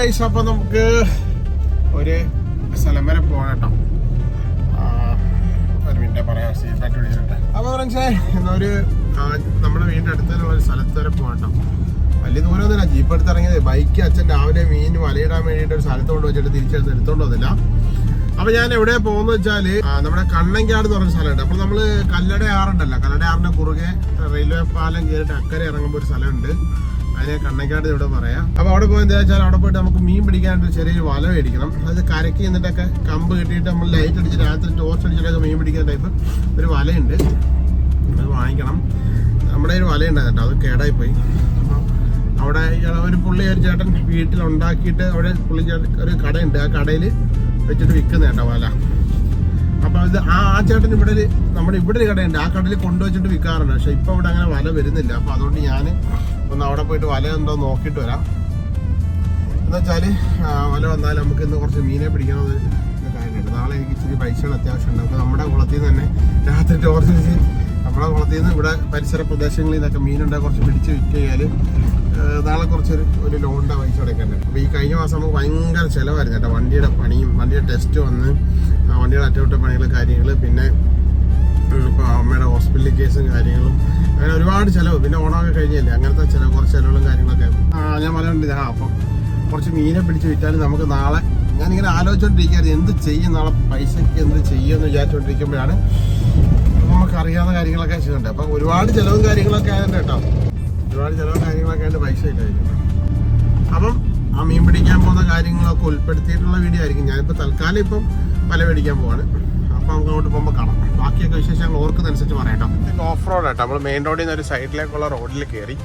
Guys അപ്പം നമുക്ക് ഒരു സ്ഥലം വരെ പോകണം കേട്ടോ. ഒരു മിനിറ്റ് പറയാം അപ്പോൾ ഫ്രണ്ട്സേ എന്നാ ഒരു ആ, നമ്മുടെ വീടിന്റെ അടുത്തുള്ള ഒരു സ്ഥലത്ത് വരെ പോകട്ടോ കേട്ടോ. വലിയ ദൂരമൊന്നുമില്ല ജീപ്പ് എടുത്ത് ഇറങ്ങിയത്. ബൈക്ക് അച്ഛൻ രാവിലെ മീൻ വലയിടാൻ വേണ്ടിയിട്ട് ഒരു സ്ഥലത്ത് കൊണ്ട് വെച്ചിട്ട് തിരിച്ചെടുത്ത് എടുത്തോണ്ട് വന്നില്ല. അപ്പൊ ഞാൻ എവിടെ പോകുന്ന വെച്ചാൽ നമ്മുടെ കണ്ണങ്കാട് എന്ന് പറഞ്ഞ സ്ഥലമുണ്ട്. അപ്പോൾ നമ്മൾ കല്ലട ആറുണ്ടല്ലോ കല്ലട കുറുകെ റെയിൽവേ പാലം കയറിയിട്ട് അക്കരെ ഇറങ്ങുമ്പോൾ ഒരു സ്ഥലമുണ്ട്. അതിനെ കണ്ണക്കാട് ഇവിടെ പറയാം. അപ്പൊ അവിടെ പോയി എന്താ വെച്ചാൽ അവിടെ പോയിട്ട് നമുക്ക് മീൻ പിടിക്കാനായിട്ട് ചെറിയൊരു വല മേടിക്കണം. അത് കരക്കി എന്നിട്ടൊക്കെ കമ്പ് കിട്ടിയിട്ട് നമ്മൾ ലൈറ്റ് അടിച്ച് രാത്രി ടോർച്ച് അടിച്ചിട്ടൊക്കെ മീൻ പിടിക്കാൻ ടൈപ്പ് ഒരു വലയുണ്ട്. അത് വാങ്ങിക്കണം. നമ്മുടെ ഒരു വലയുണ്ടായിരുന്നു ഉണ്ടായിരുന്നു അത് കേടായി പോയി അവിടെ ഒരു പുള്ളി ഒരു ചേട്ടൻ വീട്ടിൽ ഉണ്ടാക്കിയിട്ട് അവിടെ പുള്ളി ഒരു കടയുണ്ട്. ആ കടയിൽ വെച്ചിട്ട് വിൽക്കുന്ന കേട്ടോ വല. അപ്പൊ ഇത് ആ ആ ചേട്ടൻ ഇവിടെ നമ്മുടെ ഇവിടെ ഒരു കടയുണ്ട്. ആ കടയിൽ കൊണ്ടുവച്ചിട്ട് വിൽക്കാറുണ്ട്. പക്ഷെ ഇപ്പൊ ഇവിടെ അങ്ങനെ വല വരുന്നില്ല. അപ്പൊ അതുകൊണ്ട് ഞാൻ ഒന്ന് അവിടെ പോയിട്ട് വല ഉണ്ടോ നോക്കിയിട്ട് വരാം. എന്ന് വെച്ചാൽ വല വന്നാൽ നമുക്ക് ഇന്ന് കുറച്ച് മീനെ പിടിക്കണമെന്ന് കാര്യമുണ്ട്. നാളെ എനിക്ക് ഇച്ചിരി പൈസയുടെ അത്യാവശ്യമുണ്ട്. അപ്പോൾ നമ്മുടെ കുളത്തിൽ നിന്ന് തന്നെ രാത്രി ടോർച്ച് വെച്ച് നമ്മുടെ കുളത്തിൽ നിന്ന് ഇവിടെ പരിസര പ്രദേശങ്ങളിൽ നിന്നൊക്കെ മീനുണ്ടെങ്കിൽ കുറച്ച് പിടിച്ച് വിറ്റ് കഴിഞ്ഞാൽ നാളെ കുറച്ചൊരു ഒരു ലോണിന്റെ പൈസ അടയ്ക്കാനുണ്ട് അപ്പോൾ ഈ കഴിഞ്ഞ മാസം നമുക്ക് ഭയങ്കര ചിലവായിരുന്നു കേട്ടോ വണ്ടിയുടെ പണിയും വണ്ടിയുടെ ടെസ്റ്റ് വന്ന് വണ്ടിയുടെ അറ്റകുറ്റപ്പണികൾ കാര്യങ്ങൾ പിന്നെ അമ്മയുടെ ഹോസ്പിറ്റൽ കേസും കാര്യങ്ങളും. അങ്ങനെ ഒരുപാട് ചിലവ്. പിന്നെ ഓണമൊക്കെ കഴിഞ്ഞല്ലേ? അങ്ങനത്തെ ചില കുറച്ച് ചിലവുകളും കാര്യങ്ങളൊക്കെ ആ ഞാൻ പറയുന്നുണ്ട് ഞാൻ അപ്പം കുറച്ച് മീനെ പിടിച്ച് വിറ്റാൽ നമുക്ക് നാളെ ഞാനിങ്ങനെ ആലോചിച്ചുകൊണ്ടിരിക്കുകയായിരുന്നു എന്ത് ചെയ്യും? നാളെ പൈസയ്ക്ക് എന്ത് ചെയ്യുമെന്ന് വിചാരിച്ചുകൊണ്ടിരിക്കുമ്പോഴാണ് നമുക്കറിയാവുന്ന കാര്യങ്ങളൊക്കെ ചെയ്യുന്നുണ്ട്. അപ്പം ഒരുപാട് ചിലവും കാര്യങ്ങളൊക്കെ ആയതുകൊണ്ട് കേട്ടോ. ഒരുപാട് ചിലവും കാര്യങ്ങളൊക്കെ ആയിട്ട് പൈസ ഇല്ലായിരിക്കും അപ്പം ആ മീൻ പിടിക്കാൻ പോകുന്ന കാര്യങ്ങളൊക്കെ ഉൾപ്പെടുത്തിയിട്ടുള്ള വീഡിയോ ആയിരിക്കും. ഞാനിപ്പോൾ തൽക്കാലം ഇപ്പം പല പിടിക്കാൻ പോവാണ്. അപ്പം നമുക്ക് അങ്ങോട്ട് പോകുമ്പോൾ കാണാം. ബാക്കിയൊക്കെ വിശേഷങ്ങൾ ഓർക്കുന്നതനുസരിച്ച് പറയാം കേട്ടോ. ഇത് ഓഫ് റോഡ് ആട്ടോ. നമ്മൾ മെയിൻ റോഡിൽ നിന്ന് ഒരു സൈഡിലേക്കുള്ള റോഡിൽ കയറി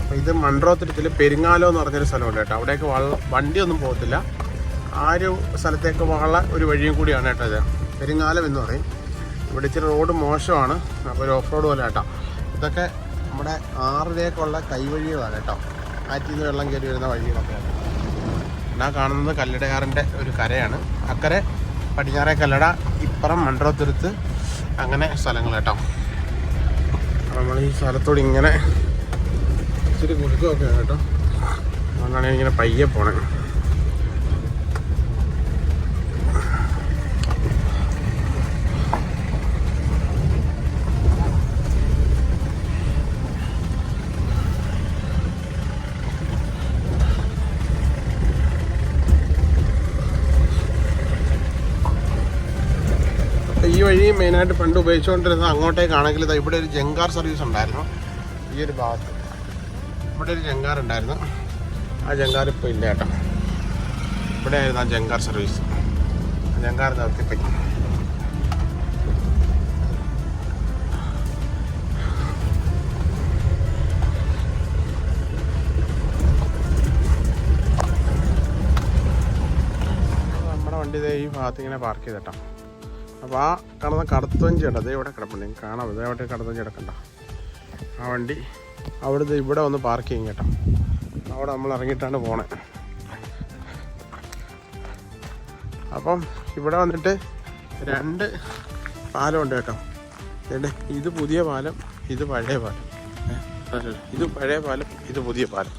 അപ്പോൾ ഇത് മൺറോത്തിരത്തിൽ പെരിങ്ങാലോ എന്ന് പറഞ്ഞൊരു സ്ഥലമുണ്ട് കേട്ടോ. അവിടേക്ക് വള്ള വണ്ടിയൊന്നും പോകത്തില്ല. ആ ഒരു സ്ഥലത്തേക്ക് വള്ള ഒരു വഴിയും കൂടിയാണ് കേട്ടോ ഇത്. പെരിങ്ങാലം എന്ന് പറയും. ഇവിടെ ഇച്ചിരി റോഡ് മോശമാണ്. അപ്പോൾ ഒരു ഓഫ് റോഡ് പോലെ കേട്ടോ. ഇതൊക്കെ നമ്മുടെ ആറിലേക്കുള്ള കൈവഴികളാണ് കേട്ടോ. ആറ്റിൽ നിന്ന് വെള്ളം കയറി വരുന്ന വഴികളൊക്കെയാണ് ഞാൻ കാണുന്നത് കല്ലടയാറിന്റെ ഒരു കരയാണ്. അക്കരെ പടിഞ്ഞാറേ കല്ലട ഇപ്പുറം മൺട്രോത്തുരുത്ത് അങ്ങനെ സ്ഥലങ്ങൾ കേട്ടോ. നമ്മൾ ഈ സ്ഥലത്തോട് ഇങ്ങനെ ഇച്ചിരി കുറുക്കമൊക്കെയാണ് കേട്ടോ. അതുകൊണ്ടാണ് ഇങ്ങനെ പയ്യെ പോണേ ഈ വഴി മെയിനായിട്ട് പണ്ട് ഉപയോഗിച്ചുകൊണ്ടിരുന്നത് അങ്ങോട്ടേക്കാണെങ്കിൽ ഇതാ ഇവിടെ ഒരു ജങ്കാർ സർവീസ് ഉണ്ടായിരുന്നു. ഈ ഒരു ഭാഗത്ത്. ഇവിടെ ഒരു ജങ്കാർ ഉണ്ടായിരുന്നു. ആ ജങ്കാർ ഇപ്പോൾ ഇല്ല കേട്ടോ. ഇവിടെ ആയിരുന്നു ആ ജങ്കാർ സർവീസ്. ജങ്കാർ നിർത്തിപ്പോയി വണ്ടി ഈ ഭാഗത്ത് ഇങ്ങനെ പാർക്ക് ചെയ്തിട്ടോ. അപ്പോൾ ആ കടത്തുവഞ്ചി ഉണ്ട് അതേ ഇവിടെ കിടപ്പുണ്ട്. നിങ്ങൾക്ക് കാണാം. ഇതേ അവിടെ കടത്തഞ്ചി കിടക്കണ്ട. ആ വണ്ടി അവിടുത്തെ ഇവിടെ വന്ന് പാർക്ക് ചെയ്യും കേട്ടോ. അവിടെ നമ്മൾ ഇറങ്ങിയിട്ടാണ് പോണേ. അപ്പം ഇവിടെ വന്നിട്ട് രണ്ട് പാലമുണ്ട് കേട്ടോ. ഇതേ ഇത് പുതിയ പാലം ഇത് പഴയ പാലം. ഇത് പഴയ പാലം ഇത് പുതിയ പാലം.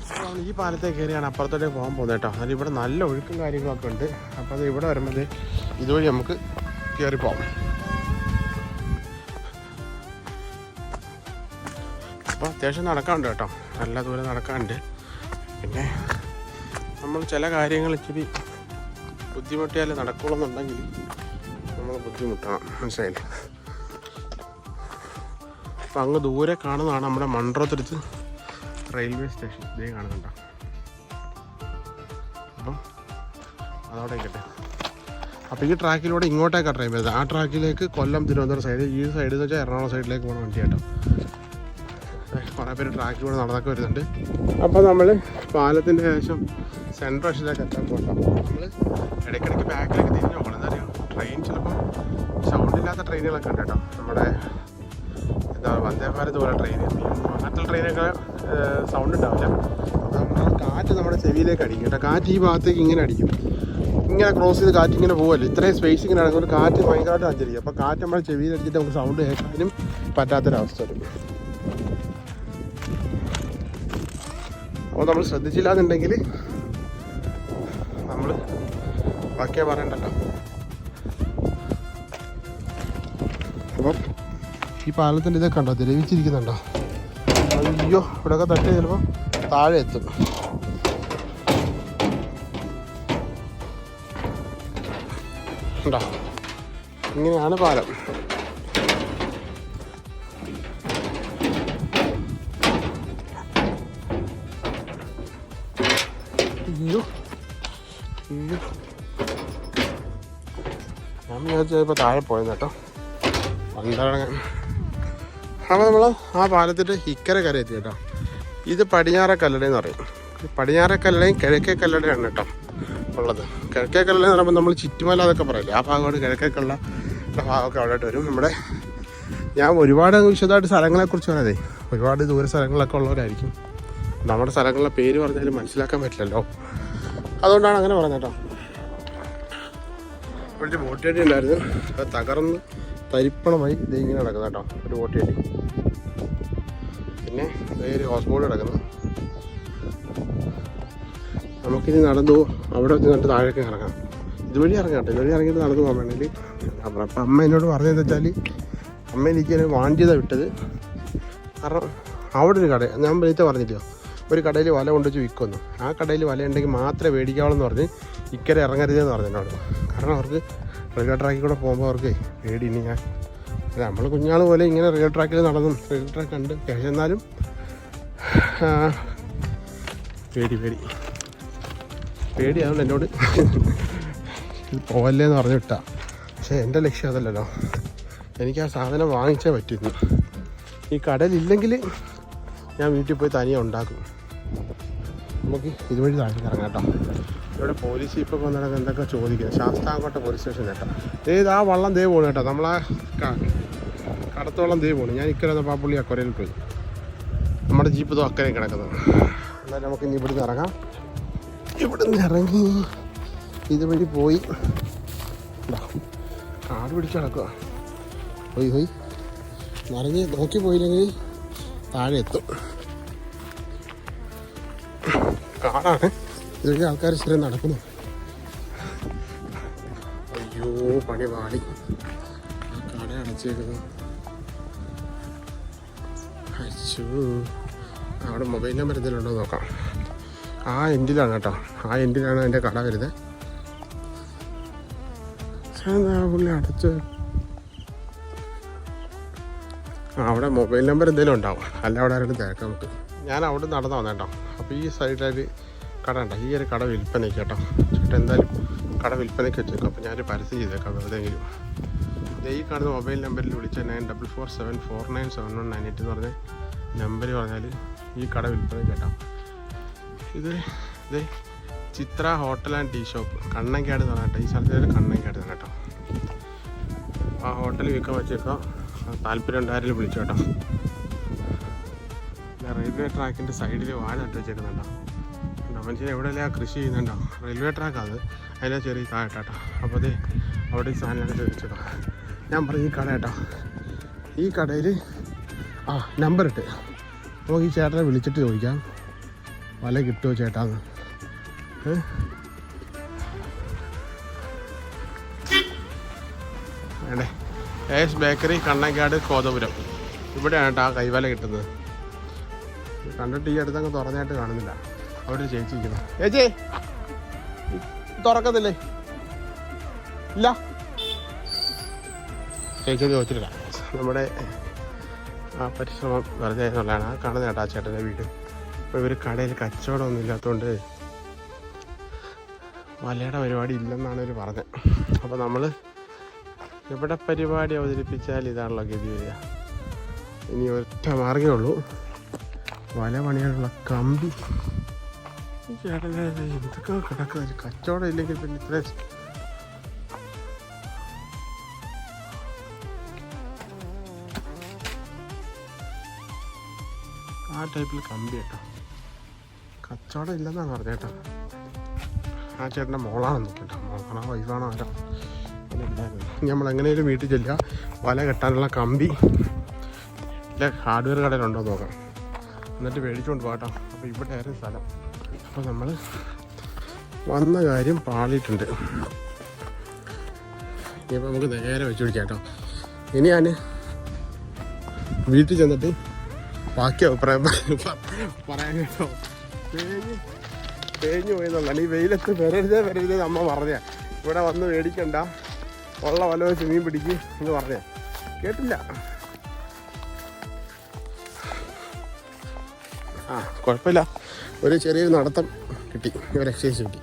ഈ പാലത്തെ കയറിയാണ് അപ്പുറത്തോട്ടേക്ക് പോകാൻ പോകുന്നത് കേട്ടോ. അതിൽ ഇവിടെ നല്ല ഒഴുക്കും കാര്യങ്ങളൊക്കെ ഉണ്ട്. അപ്പോൾ അത് ഇവിടെ വരുമ്പോൾ ഇതുവഴി നമുക്ക് കയറി പോകാം അപ്പോൾ അത്യാവശ്യം നടക്കാനുണ്ട് കേട്ടോ. നല്ല ദൂരം നടക്കാനുണ്ട്. പിന്നെ നമ്മൾ ചില കാര്യങ്ങൾ ഇച്ചിരി ബുദ്ധിമുട്ടിയാലേ നടക്കുള്ളൂന്നുണ്ടെങ്കിൽ നമ്മൾ ബുദ്ധിമുട്ടണം. മനസ്സിലായില്ലേ? അപ്പം അങ്ങ് ദൂരെ കാണുന്നതാണ് നമ്മുടെ മൺട്രോത്തുരുത്ത് റെയിൽവേ സ്റ്റേഷൻ. ഇതേ കാണുന്നുണ്ടോ? അപ്പം അതോടെ ഇരിക്കട്ടെ. അപ്പോൾ ഈ ട്രാക്കിലൂടെ ഇങ്ങോട്ടേക്കാണ് ട്രെയിൻ വരുന്നത്. ആ ട്രാക്കിലേക്ക് കൊല്ലം തിരുവനന്തപുരം സൈഡ് ഈ സൈഡിൽ നിന്ന് വെച്ചാൽ എറണാകുളം സൈഡിലേക്ക് പോകുന്ന വണ്ടി കേട്ടോ. കുറേ പേര് ട്രാക്കിലൂടെ നടന്നൊക്കെ വരുന്നുണ്ട്. അപ്പോൾ നമ്മൾ പാലത്തിന്റെ ശേഷം സെൻട്രൽ വശത്തേക്ക് എത്താൻ പോകണം നമ്മൾ ഇടയ്ക്കിടയ്ക്ക് ബാക്കിലേക്ക് തിരിഞ്ഞ് പോകണം എന്താ പറയുക ട്രെയിൻ ചിലപ്പോൾ സൗണ്ട് ഇല്ലാത്ത ട്രെയിനുകളൊക്കെ ഉണ്ട് കേട്ടോ. നമ്മുടെ എന്താ വന്ദേ ഭാരത് പോലെ ട്രെയിൻ അങ്ങനത്തെ ട്രെയിനൊക്കെ സൗണ്ട് ഉണ്ടാവില്ല. അപ്പോൾ നമ്മൾ കാറ്റ് നമ്മുടെ ചെവിയിലേക്ക് അടിക്കും കേട്ടോ. കാറ്റ് ഈ ഭാഗത്തേക്ക് ഇങ്ങനെ അടിക്കും. ഇങ്ങനെ ക്രോസ് ചെയ്ത് കാറ്റ് ഇങ്ങനെ പോകുമല്ലോ ഇത്രയും സ്പേസ് ഇങ്ങനെ ആണെങ്കിൽ കാറ്റ് ഭയങ്കരമായിട്ട് അഞ്ചരിക്കും അപ്പോൾ കാറ്റ് നമ്മുടെ ചെവിയിൽ അടിച്ചിട്ട് നമുക്ക് സൗണ്ട് കേൾക്കാനും പറ്റാത്തൊരവസ്ഥ വരും. അപ്പോൾ നമ്മൾ ശ്രദ്ധിച്ചില്ല എന്നുണ്ടെങ്കിൽ നമ്മൾ ബാക്കിയാ പറയണ്ടല്ലോ അപ്പം ഈ പാലത്തിന്റെ ഇതൊക്കെ ഉണ്ടോ ദ്രവിച്ചിരിക്കുന്നുണ്ടോ? അയ്യോ ഇവിടെയൊക്കെ തട്ടി ചിലപ്പോൾ താഴെ എത്തും. ഉണ്ടോ ഇങ്ങനെയാണ് പാലം. അയ്യോ. അയ്യോ. ഞാൻ വിചാരിച്ചു ഇപ്പോൾ താഴെ പോയെന്ന് കേട്ടോ. പന്ത്രണ്ട് അപ്പോൾ നമ്മൾ ആ പാലത്തിന്റെ ഇക്കര കര എത്തി കേട്ടോ. ഇത് പടിഞ്ഞാറ എന്ന് പറയും. പടിഞ്ഞാറ കല്ലടയും കിഴക്കേ കല്ലടയാണ് കേട്ടോ ഉള്ളത്. കിഴക്കേ കല്ലട എന്ന് പറയുമ്പോൾ നമ്മൾ ചുറ്റുമല എന്നൊക്കെ പറയില്ലേ ആ ഭാഗമാണ് കിഴക്കേ കള്ള ഭാഗമൊക്കെ അവിടെയായിട്ട് വരും. നമ്മുടെ ഞാൻ ഒരുപാട് വിശദമായിട്ട് സ്ഥലങ്ങളെക്കുറിച്ച് പറയാതെ ഒരുപാട് ദൂര സ്ഥലങ്ങളൊക്കെ ഉള്ളവരായിരിക്കും. നമ്മുടെ സ്ഥലങ്ങളുടെ പേര് പറഞ്ഞാലും മനസ്സിലാക്കാൻ പറ്റില്ലല്ലോ. അതുകൊണ്ടാണ് അങ്ങനെ പറഞ്ഞത് കേട്ടോ. ബോട്ടേടി ഉണ്ടായിരുന്നു. അത് തകർന്ന് തരിപ്പണമായി ഇത് ഇങ്ങനെ കിടക്കുന്നത് കേട്ടോ ഒരു ബോട്ടേടി പിന്നെ ഒരു ഹൗസ് ബോട്ട് കിടക്കുന്നു. നമുക്കിനി നടന്നു അവിടെ നിന്നിട്ട് താഴേക്ക് ഇറങ്ങാം. ഇതുവഴി ഇറങ്ങാം കേട്ടോ. ഇതുവഴി ഇറങ്ങിയിട്ട് നടന്നു പോകാൻ വേണമെങ്കിൽ അപ്പം അപ്പം അമ്മ എന്നോട് പറഞ്ഞതെന്ന് വെച്ചാൽ അമ്മ എനിക്ക് വാണ്ടിയതാണ് വിട്ടത്. കാരണം അവിടെ ഒരു കട ഞാൻ നേരത്തെ പറഞ്ഞില്ലയോ ഒരു കടയിൽ വല കൊണ്ടുവച്ച് വിൽക്കുന്നു. ആ കടയിൽ വല ഉണ്ടെങ്കിൽ മാത്രമേ മേടിക്കാവുള്ളൂ എന്ന് പറഞ്ഞ് ഇക്കരെ ഇറങ്ങരുതെന്ന് പറഞ്ഞു എന്നോട് കാരണം അവർക്ക് റെയിൽവേ ട്രാക്കിൽ കൂടെ പോകുമ്പോൾ അവർക്ക് പേടി ഇനി ഞാൻ. നമ്മൾ കുഞ്ഞാൾ പോലെ ഇങ്ങനെ റെയിൽവേ ട്രാക്കിൽ നടന്നും റെയിൽവേ ട്രാക്ക് കണ്ട് എന്നാലും പേടി പേടി. പേടി അതുകൊണ്ട് എന്നോട്. പോവല്ലേ എന്ന് പറഞ്ഞു വിട്ടാ പക്ഷേ എന്റെ ലക്ഷ്യം അതല്ലല്ലോ. എനിക്ക് ആ സാധനം വാങ്ങിച്ചേ പറ്റുന്നു ഈ കടലില്ലെങ്കിൽ ഞാൻ വീട്ടിൽ പോയി തനിയെ ഉണ്ടാക്കും. നമുക്ക് ഇതുവഴി താഴേക്ക് ഇറങ്ങാം കേട്ടോ. ഇവിടെ പോലീസ് ഇപ്പോൾ വന്നിടക്ക് എന്തൊക്കെ ചോദിക്കുന്നത് ശാസ്താംകോട്ട പോലീസ് സ്റ്റേഷൻ കേട്ടോ. ഏത് ആ വള്ളം ദേ പോണു കേട്ടോ. നമ്മളാ കടത്തോളം ദേ പോണു. ഞാൻ ഇക്കരെ വന്നപ്പോൾ പാപ്പുള്ളി പുള്ളി അക്കരയിൽ പോയി. നമ്മുടെ ജീപ്പ് ഇതോ അക്കരെ കിടക്കുന്നത് എന്നാൽ നമുക്ക് ഇനി ഇവിടുന്ന് ഇറങ്ങാം. ഇവിടുന്ന് ഇറങ്ങി? ഇതുവഴി പോയി. ദാ, കാട് പിടിച്ച് കിടക്കുക പോയി പോയി നിറഞ്ഞ് നോക്കി പോയില്ലെങ്കിൽ താഴെ എത്തും. കാടാണ്. ഇതുവഴി ആൾക്കാർ സ്ഥിരം നടക്കുന്നു. അയ്യോ പണി പാടി കട അടച്ചേക്കുന്നു അയച്ചു അവിടെ മൊബൈൽ നമ്പർ എന്തെങ്കിലും ഉണ്ടോ നോക്കാം. ആ എൻഡിലാണ് കേട്ടോ. ആ എൻഡിലാണ് എന്റെ കട വരുന്നത് പുള്ളി അടച്ച്. അവിടെ മൊബൈൽ നമ്പർ എന്തെങ്കിലും ഉണ്ടാവും. അല്ല അവിടെ ആരോടും തിരക്കാം നമുക്ക്. ഞാൻ അവിടെ നടന്നു വന്നേ കേട്ടോ. അപ്പോൾ ഈ സൈഡിലൊരു കട ഉണ്ടോ ഈ ഒരു കട വിൽപ്പനയ്ക്ക് കേട്ടോ. ചേട്ടാ എന്തായാലും കട വിൽപ്പനയ്ക്ക് വെച്ചേക്കും. അപ്പോൾ ഞാനൊരു പരസ്യം ചെയ്തേക്കാം ദേ ഈ കാണുന്ന മൊബൈൽ നമ്പറിൽ വിളിച്ച nine double four seven four nine seven one nine eight എന്ന് പറഞ്ഞ നമ്പർ പറഞ്ഞാൽ ഈ കട വിൽപ്പനയ്ക്ക് കേട്ടോ. ഇത് ഇത് Chithra hotel and tea shop. Kannankad എന്ന് കേട്ടോ ഈ സ്ഥലത്ത് കണ്ണൻകാട് തന്നെ കേട്ടോ. ആ ഹോട്ടൽ വിൽക്കാൻ വെച്ചേക്കോ. താല്പര്യം ഉണ്ടായാലും വിളിച്ചു കേട്ടോ. റെയിൽവേ ട്രാക്കിന്റെ സൈഡിൽ വാഴ നട്ട് വെച്ചേക്കുന്നുണ്ടോ മനുഷ്യൻ ആ കൃഷി ചെയ്യുന്നുണ്ടോ? റെയിൽവേ ട്രാക്ക് അത്. അതിലെ ചെറിയ താഴെട്ടോ അപ്പോൾ അതെ അവിടെ ഈ സാധനങ്ങളൊക്കെ വെച്ചേക്കാം. ഞാൻ പറഞ്ഞു ഈ കട കേട്ടോ. ഈ കടയിൽ ആ നമ്പർ ഇട്ട്. നമുക്ക് ഈ ചേട്ടനെ വിളിച്ചിട്ട് ചോദിക്കാം. വല കിട്ടുമോ ചേട്ടാ? ഏ? വേണ്ടേ ഏസ് ബേക്കറി കണ്ണങ്കാട് കോതപുരം. ഇവിടെയാണ് കേട്ടോ ആ കൈവല കിട്ടുന്നത്. കണ്ടിട്ട് ഈ അടുത്തങ്ങ് തുറന്നായിട്ട് കാണുന്നില്ല. അവിടെ ചേച്ചിരിക്കുന്നു ചേച്ചി തുറക്കത്തില്ലേ ഇല്ല. ചേച്ചി ചോദിച്ചിട്ടില്ല നമ്മുടെ ആ പരിശ്രമം വെറുതെ എന്നുള്ളതാണ്. ആ കാണുന്ന ചേട്ടാ ചേട്ടന്റെ വീട്. ഇപ്പോൾ ഇവർ കടയിൽ കച്ചവടമൊന്നും ഇല്ലാത്തതുകൊണ്ട് വലയുടെ പരിപാടി ഇല്ലെന്നാണ് ഇവർ പറഞ്ഞത് അപ്പോൾ നമ്മൾ ഇവിടെ പരിപാടി അവതരിപ്പിച്ചാൽ ഇതാണല്ലോ ഗതി വരിക. ഇനി ഒറ്റ മാർഗമേ ഉള്ളൂ. വല പണിയാനുള്ള കമ്പി. എന്തൊക്കെ കിടക്കുക കച്ചവടം ഇല്ലെങ്കിൽ പിന്നെ ഇത്ര ആ ടൈപ്പിൽ കമ്പി കേട്ടോ കച്ചവടം ഇല്ലെന്നാണ് പറഞ്ഞത് കേട്ടോ. ആ ചേട്ടന്റെ മോളാണെന്ന് കേട്ടോ. മോളാണോ വൈഫാണോ ആരോ നമ്മൾ എങ്ങനെയും വീട്ടിൽ ചെല്ലുക. വല കെട്ടാനുള്ള കമ്പി. ഇല്ല ഹാർഡ്വെയർ കടയിലുണ്ടോ നോക്കാം. എന്നിട്ട് മേടിച്ചുകൊണ്ട് പോകട്ടോ അപ്പോൾ ഇവിടെ ആയിരുന്നു സ്ഥലം. അപ്പോൾ നമ്മൾ വന്ന കാര്യം പാളിയിട്ടുണ്ട്. ഇനിയിപ്പോൾ നമുക്ക് നേരെ വെച്ച് പിടിക്കാം കേട്ടോ. ഇനി ഞാൻ വീട്ടിൽ ചെന്നിട്ട് ബാക്കി അഭിപ്രായം പറയാം കേട്ടോ. തേഞ്ഞ് തേഞ്ഞു പോയെന്നുള്ള ഈ വെയിലത്ത് വരരുതേ വരരുതേ അമ്മ പറഞ്ഞ. ഇവിടെ വന്ന് മേടിക്കണ്ട ഉള്ള വല വെച്ച് മീൻ പിടിക്ക് എന്ന് പറഞ്ഞ. കേട്ടില്ല. ആ കുഴപ്പമില്ല. ഒരു ചെറിയൊരു നടത്തം കിട്ടി. ഒരു എക്സസൈസ് കിട്ടി.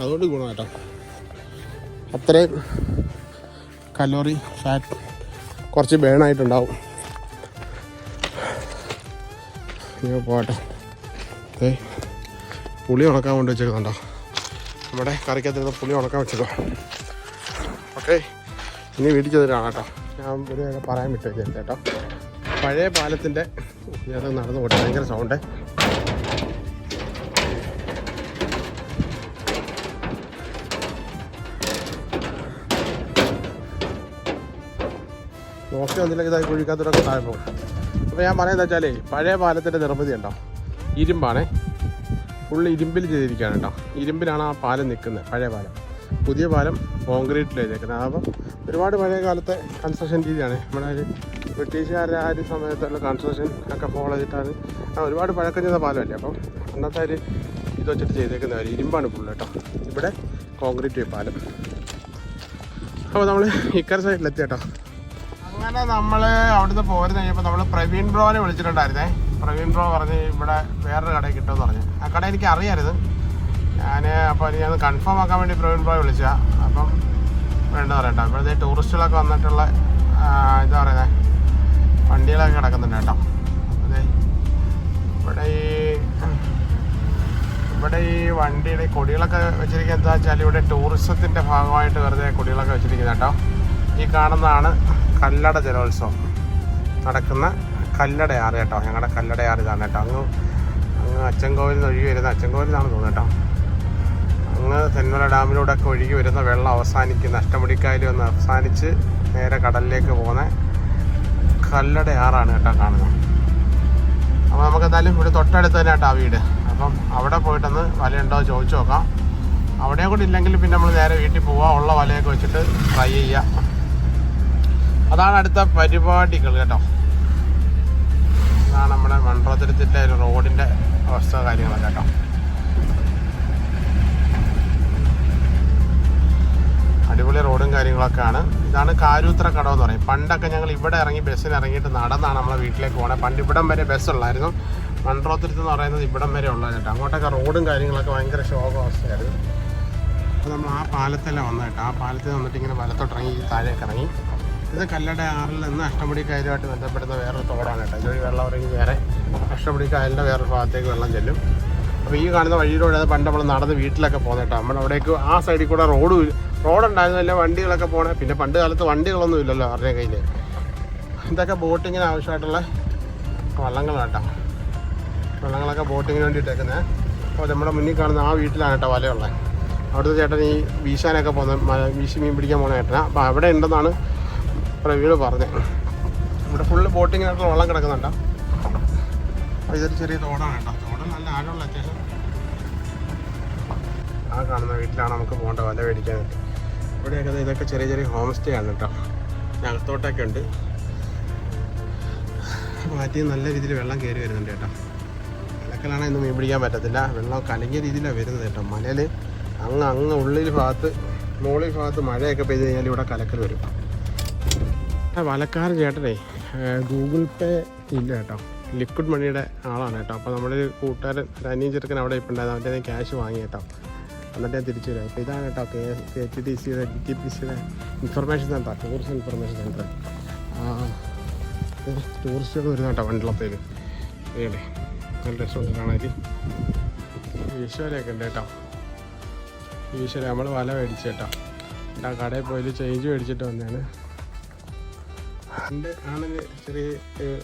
അതുകൊണ്ട് ഗുണം കേട്ടോ. അത്രയും കലോറി ഫാറ്റ് കുറച്ച് ബേണായിട്ടുണ്ടാവും പോട്ടെ. ഏ പുളി ഉണക്കാൻ കൊണ്ട്? വെച്ചേക്കുന്നുണ്ടോ നമ്മുടെ കറിക്കകത്തിരുന്ന പുളി ഉണക്കാൻ വെച്ചേക്കോ ഓക്കെ ഇനി വീട്ടിൽ ചെന്നിട്ട് കാണാം കേട്ടോ. ഞാൻ ഒരു പറയാൻ വിട്ടു ചേട്ടോ പഴയ പാലത്തിന്റെ ഞാൻ നടന്നു പോട്ടെ ഭയങ്കര സൗണ്ട് നോക്കി വന്നില്ലെങ്കിൽ ഇതായി കുഴിക്കാത്തവരൊക്കെ താഴെ പോകും. അപ്പോൾ ഞാൻ പറയുന്നത് വെച്ചാലേ പഴയ പാലത്തിന്റെ നിർമ്മിതി ഉണ്ടോ ഇരുമ്പാണേ. ഫുള്ള് ഇരുമ്പിൽ ചെയ്തിരിക്കുകയാണ് കേട്ടോ. ഇരുമ്പിലാണ് ആ പാലം നിൽക്കുന്നത് പഴയ പാലം. പുതിയ പാലം കോൺക്രീറ്റിൽ ചെയ്തേക്കുന്നത്. അപ്പം ഒരുപാട് പഴയ കാലത്തെ കൺസ്ട്രക്ഷൻ രീതിയാണ്. നമ്മുടെ ഒരു ബ്രിട്ടീഷുകാരുടെ ആ ഒരു സമയത്തുള്ള കൺസ്ട്രക്ഷൻ ഒക്കെ ഫോളോ ചെയ്തിട്ടാണ്. ആ ഒരുപാട് പഴക്കം ചെയ്ത പാലമല്ലേ? അപ്പം അന്നത്തെ ഒരു ഇത് വെച്ചിട്ട് ചെയ്തേക്കുന്നവർ ഇരുമ്പാണ് ഫുള്ള് കേട്ടോ. ഇവിടെ കോൺക്രീറ്റ് പാലം. അപ്പോൾ നമ്മൾ ഇക്കര സൈഡിലെത്തി കേട്ടോ. അങ്ങനെ നമ്മൾ അവിടുന്ന് പോരുന്ന കഴിഞ്ഞപ്പോൾ നമ്മൾ പ്രവീൺ ബ്രോനെ വിളിച്ചിട്ടുണ്ടായിരുന്നേ. പ്രവീൺ ബ്രോ പറഞ്ഞ് ഇവിടെ വേറൊരു കടയിൽ കിട്ടുമെന്ന് പറഞ്ഞു. ആ കട എനിക്ക് അറിയാമായിരുന്നു ഞാൻ അപ്പോൾ ഞാൻ കൺഫേം ആക്കാൻ വേണ്ടി പ്രവീൺ ബ്രോയെ വിളിച്ച. അപ്പം വേണ്ട പറയട്ടോ. ഇവിടെ ടൂറിസ്റ്റുകളൊക്കെ വന്നിട്ടുള്ള എന്താ പറയുന്നത് വണ്ടികളൊക്കെ കിടക്കുന്നുണ്ട് കേട്ടോ. അതെ. ഇവിടെ ഈ ഇവിടെ ഈ വണ്ടിയുടെ കൊടികളൊക്കെ വെച്ചിരിക്കുന്നത് എന്താ വെച്ചാൽ ഇവിടെ ടൂറിസത്തിന്റെ ഭാഗമായിട്ട് വെറുതെ കൊടികളൊക്കെ വെച്ചിരിക്കുന്നത് കേട്ടോ. ഈ കാണുന്നതാണ് കല്ലട ജലോത്സവം നടക്കുന്ന കല്ലടയാറ് കേട്ടോ. ഞങ്ങളുടെ കല്ലടയാറ് ഇതാണ് കേട്ടോ. അങ്ങ് അങ്ങ് അച്ചൻകോവിൽ നിന്ന് ഒഴുകി വരുന്ന അച്ചൻകോവിലാണ് നിന്നാണ് തോന്നുന്നു കേട്ടോ. അങ്ങ് തെന്മല ഡാമിലൂടെ ഒക്കെ ഒഴുകി വരുന്ന വെള്ളം അവസാനിക്കുന്ന അഷ്ടമുടിക്കായൽ ഒന്ന് അവസാനിച്ച് നേരെ കടലിലേക്ക് പോകുന്ന കല്ലടയാറാണ് കേട്ടോ കാണുന്നത്. അപ്പോൾ നമുക്ക് എന്തായാലും ഇവിടെ തൊട്ടടുത്ത് തന്നെ കേട്ടോ ആ വീട്. അപ്പം അവിടെ പോയിട്ടൊന്ന് വലയുണ്ടോ ചോദിച്ചു നോക്കാം. അവിടെയും കൂടി ഇല്ലെങ്കിൽ പിന്നെ നമ്മൾ നേരെ വീട്ടിൽ പോവാം. ഉള്ള വലയൊക്കെ വെച്ചിട്ട് ട്രൈ ചെയ്യാം. അതാണ് അടുത്ത പരിപാടികൾ കേട്ടോ. ഇതാണ് നമ്മുടെ മൺപ്രതിരത്തിന്റെ ഒരു റോഡിന്റെ അവസ്ഥ കാര്യങ്ങളൊക്കെ കേട്ടോ. അടിപൊളി റോഡും കാര്യങ്ങളൊക്കെയാണ്. ഇതാണ് കാരൂത്ര കടവ് എന്ന് പറയും. പണ്ടൊക്കെ ഞങ്ങൾ ഇവിടെ ഇറങ്ങി ബസ്സിന് ഇറങ്ങിയിട്ട് നടന്നാണ് നമ്മളെ വീട്ടിലേക്ക് പോകണത് പണ്ട് ഇവിടം വരെ ബസ്സുള്ളായിരുന്നു. ഉള്ളായിരുന്നു എന്ന് പറയുന്നത് ഇവിടം വരെ ഉള്ളത് കേട്ടോ. അങ്ങോട്ടൊക്കെ റോഡും കാര്യങ്ങളൊക്കെ ഭയങ്കര ശോകാവസ്ഥയായിരുന്നു അപ്പോൾ നമ്മൾ ആ പാലത്തെല്ലാം വന്നു കേട്ടോ. ആ പാലത്തിൽ വന്നിട്ട് ഇങ്ങനെ വലത്തോട്ടിറങ്ങി താഴേക്ക് ഇറങ്ങി. ഇത് കല്ലട ആറിൽ നിന്ന് അഷ്ടമുടി കായലുമായിട്ട് ബന്ധപ്പെടുന്ന വേറൊരു തോടാണ് കേട്ടോ. ഇതുവഴി വെള്ളം ഇറങ്ങി വേറെ അഷ്ടമുടി കായലിന്റെ വേറൊരു ഭാഗത്തേക്ക് വെള്ളം ചെല്ലും. അപ്പോൾ ഈ കാണുന്ന വഴിയിലൂടെ അത് പണ്ട് നമ്മൾ നടന്ന് വീട്ടിലൊക്കെ പോകുന്ന കേട്ടോ. നമ്മൾ അവിടേക്ക് ആ സൈഡിൽ കൂടെ റോഡ് റോഡുണ്ടായിരുന്നില്ല വണ്ടികളൊക്കെ പോകണേ പിന്നെ പണ്ട് കാലത്ത് വണ്ടികളൊന്നും ഇല്ലല്ലോ അവരുടെ കയ്യിൽ ഇതൊക്കെ ബോട്ടിങ്ങിന് ആവശ്യമായിട്ടുള്ള വള്ളങ്ങളാണ് കേട്ടോ. വള്ളങ്ങളൊക്കെ ബോട്ടിങ്ങിന് വേണ്ടിയിട്ടേക്കുന്നത് അപ്പോൾ നമ്മുടെ മുന്നിൽ കാണുന്ന ആ വീട്ടിലാണ് കേട്ടോ വലയുള്ളത്. അവിടുത്തെ ചേട്ടൻ ഈ വീശാനൊക്കെ പോകുന്ന വീശി മീൻ പിടിക്കാൻ പോകുന്ന ചേട്ടനാണ് അപ്പോൾ അവിടെ ഉണ്ടെന്നാണ് പ്രവീണ് പറഞ്ഞു. ഇവിടെ ഫുള്ള് ബോട്ടിങ്ങിനായിട്ടുള്ള വെള്ളം കിടക്കുന്നുണ്ടോ? ഇതൊരു ചെറിയ തോടാണ് കേട്ടോ. തോട് നല്ല ആഴമുള്ള അത്യാവശ്യം. ആ കാണുന്ന വീട്ടിലാണ് നമുക്ക് പോകേണ്ട വല മേടിക്കാനായിട്ട് ഇവിടെയൊക്കെ ഇതൊക്കെ ചെറിയ ചെറിയ ഹോം സ്റ്റേ ആണ് കേട്ടോ. ഞകത്തോട്ടൊക്കെ ഉണ്ട്. മാറ്റി നല്ല രീതിയിൽ വെള്ളം കയറി വരുന്നുണ്ട് കേട്ടോ. മലക്കലാണെങ്കിൽ ഇന്ന് മീൻ പിടിക്കാൻ പറ്റത്തില്ല. വെള്ളം കലങ്ങിയ രീതിയിലാണ് വരുന്നത് കേട്ടോ. മലയിൽ അങ്ങ് അങ്ങ് ഉള്ളിൽ ഭാഗത്ത് മുകളിൽ ഭാഗത്ത് മഴയൊക്കെ പെയ്ത് കഴിഞ്ഞാൽ ഇവിടെ കലക്കൽ വരും. ആ വലക്കാരൻ ചേട്ടനെ ഗൂഗിൾ പേ ഇല്ല കേട്ടോ. ലിക്വിഡ് മണിയുടെ ആളാണ് കേട്ടോ. അപ്പോൾ നമ്മുടെ ഒരു കൂട്ടുകാരൻ ഒരു അനിയൻ ചെറുക്കൻ അവിടെ ഇപ്പോൾ ഉണ്ടായിരുന്നു അവന്റെ ക്യാഷ് വാങ്ങി കേട്ടോ. എന്നിട്ട് ഞാൻ തിരിച്ചു വരാം. അപ്പോൾ ഇതാണ് കേട്ടോ കെ കെ ടി ടി സിയുടെ ഡി ടി പി സിയുടെ information centre tourist information centre ടൂറിസ്റ്റുകൾ വരുന്ന കേട്ടോ വണ്ടിളത്തേൽ ഏടെ നല്ല രസമുണ്ട് കാണാൻ ഈശ്വരയൊക്കെ ഉണ്ട് കേട്ടോ. ഈശ്വര നമ്മൾ വല മേടിച്ചു കേട്ടോ. ആ കടയിൽ പോയി ചേഞ്ച് മേടിച്ചിട്ട് വന്നതാണ്. പണ്ട് ആണെങ്കിൽ ചെറിയ